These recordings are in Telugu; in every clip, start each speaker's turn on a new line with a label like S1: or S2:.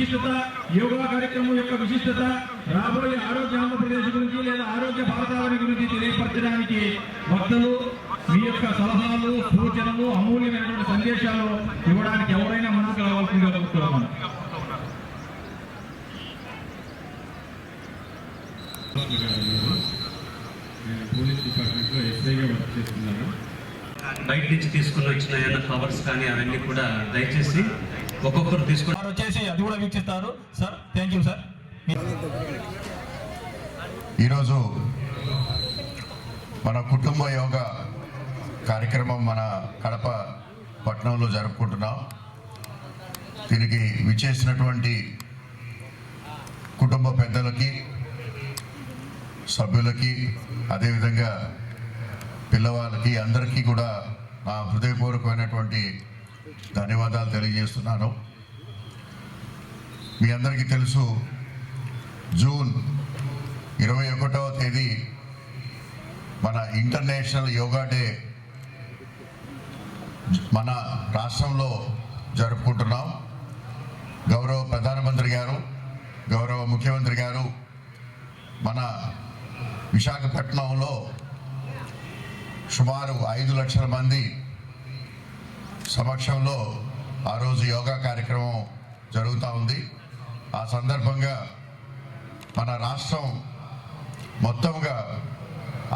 S1: విశిష్టత యోగా కార్యక్రమం యొక్క విశిష్టత రాబోయే ఆరోగ్య ఆంధ్రప్రదేశ్ గురించి లేదా ఆరోగ్య భారతావని గురించి తెలియపరచడానికి భక్తులు మీ యొక్క సలహాలు సూచనలు అమూల్యమైనటువంటి సందేశాలు ఇవ్వడానికి ఎవరైనా ముందుకు రావాల్సిందిగా కోరుతున్నాను
S2: నేను పోలీస్ డిపార్ట్మెంట్లో ఎస్ఐగా వర్క్ చేస్తున్నాను
S3: బయట నుంచి తీసుకుని వచ్చిన ఏమైనా కవర్స్ కానీ అవన్నీ కూడా దయచేసి ఒక్కొక్కరు తీసుకుని
S1: వారు వచ్చేసి అది కూడా వీక్షిస్తారు. Sir thank you sir.
S4: ఈరోజు మన కుటుంబ యోగా కార్యక్రమం మన కడప పట్టణంలో జరుపుకుంటున్నాం. దీనికి విచ్చేసినటువంటి కుటుంబ పెద్దలకి సభ్యులకి అదేవిధంగా పిల్లవాళ్ళకి అందరికీ కూడా నా హృదయపూర్వకమైనటువంటి ధన్యవాదాలు తెలియజేస్తున్నాను. మీ అందరికీ తెలుసు జూన్ ఇరవై ఒకటవ తేదీ మన ఇంటర్నేషనల్ యోగా డే మన రాష్ట్రంలో జరుపుకుంటున్నాం. గౌరవ ప్రధానమంత్రి గారు గౌరవ ముఖ్యమంత్రి గారు మన విశాఖపట్నంలో సుమారు ఐదు లక్షల మంది సమక్షంలో ఆ రోజు యోగా కార్యక్రమం జరుగుతూ ఉంది. ఆ సందర్భంగా మన రాష్ట్రం మొత్తంగా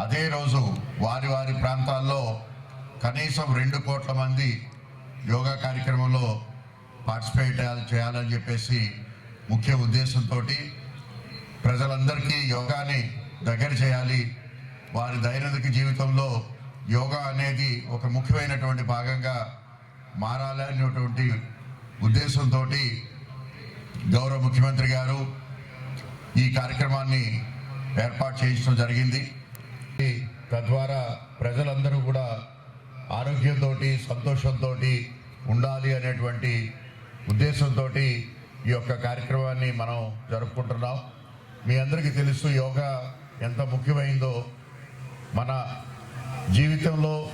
S4: అదే రోజు వారి వారి ప్రాంతాల్లో కనీసం రెండు కోట్ల మంది యోగా కార్యక్రమంలో పార్టిసిపేట్ చేయాలని చెప్పేసి ముఖ్య ఉద్దేశంతో ప్రజలందరికీ యోగాని దగ్గర చేయాలి. వారి దైనందిక జీవితంలో యోగా అనేది ఒక ముఖ్యమైనటువంటి భాగంగా మారాలనేటువంటి ఉద్దేశంతో గౌరవ ముఖ్యమంత్రి గారు ఈ కార్యక్రమాన్ని ఏర్పాటు చేయించడం జరిగింది. తద్వారా ప్రజలందరూ కూడా ఆరోగ్యంతో సంతోషంతో ఉండాలి అనేటువంటి ఉద్దేశంతో ఈ యొక్క కార్యక్రమాన్ని మనం జరుపుకుంటున్నాం. మీ అందరికీ తెలుసు యోగా ఎంత ముఖ్యమైందో. మన జీవితంలో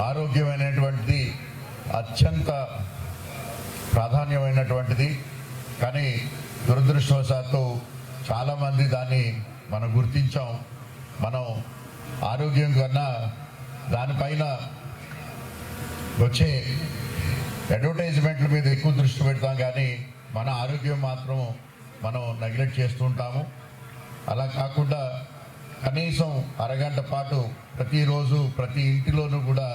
S4: ఆరోగ్యమైనటువంటిది అత్యంత ప్రాధాన్యమైనటువంటిది. కానీ దురదృష్టవశాత్తు చాలామంది దాన్ని మనం గుర్తించాం. మనం ఆరోగ్యం కన్నా దానిపైన వచ్చే అడ్వర్టైజ్మెంట్ల మీద ఎక్కువ దృష్టి పెడతాం. కానీ మన ఆరోగ్యం మాత్రం మనం నెగ్లెక్ట్ చేస్తుంటాము అలా కాకుండా కనీసం అరగంట పాటు ప్రతిరోజు ప్రతి ఇంటిలోనూ కూడా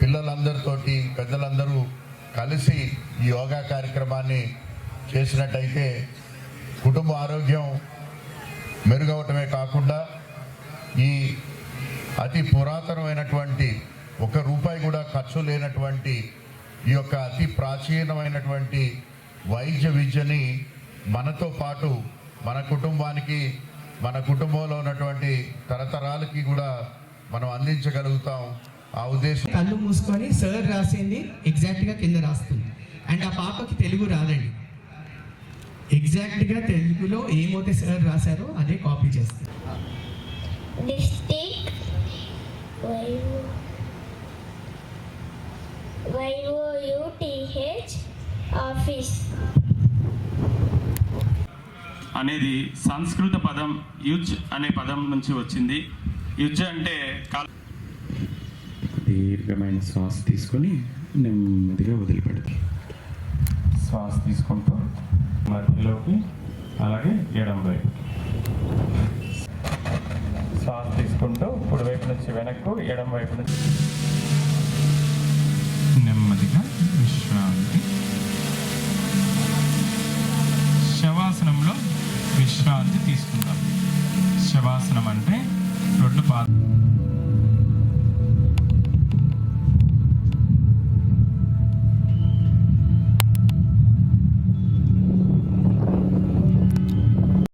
S4: పిల్లలందరితోటి పెద్దలందరూ కలిసి ఈ యోగా కార్యక్రమాన్ని చేసినట్టయితే కుటుంబ ఆరోగ్యం మెరుగవటమే కాకుండా ఈ అతి పురాతనమైనటువంటి ఒక రూపాయి కూడా ఖర్చు లేనటువంటి ఈ యొక్క అతి ప్రాచీనమైనటువంటి వైద్య విద్యని మనతో పాటు మన కుటుంబానికి మన కుటుంబంలో ఉన్నటువంటి తరతరాలకి కూడా మనం అందించగలుగుతాం. ఆ ఉద్దేశం
S5: కళ్ళు మూసుకొని సార్ రాసింది ఎగ్జాక్ట్గా కింద రాస్తుంది. అండ్ ఆ పాపకి తెలుగు రాదండి. ఎగ్జాక్ట్గా తెలుగులో ఏమైతే సార్ రాశారో అదే కాపీ చేస్తుంది.
S6: డిస్టిక్ ఆఫీస్
S7: అనేది సంస్కృత పదం యుజ్ అనే పదం నుంచి వచ్చింది. యుజ్ అంటే
S2: దీర్ఘమైన శ్వాస తీసుకొని నెమ్మదిగా వదిలిపెడతాం.
S7: శ్వాస తీసుకుంటూ మధ్యలోకి అలాగే ఎడం వైపు. శ్వాస తీసుకుంటూ కుడి వైపు నుంచి వెనక్కు ఎడం వైపు నుంచి. నెమ్మదిగా విశ్రాంతి. విశ్రాంతి తీసుకుందాం. శవాసనం అంటే రెండు పాదాలు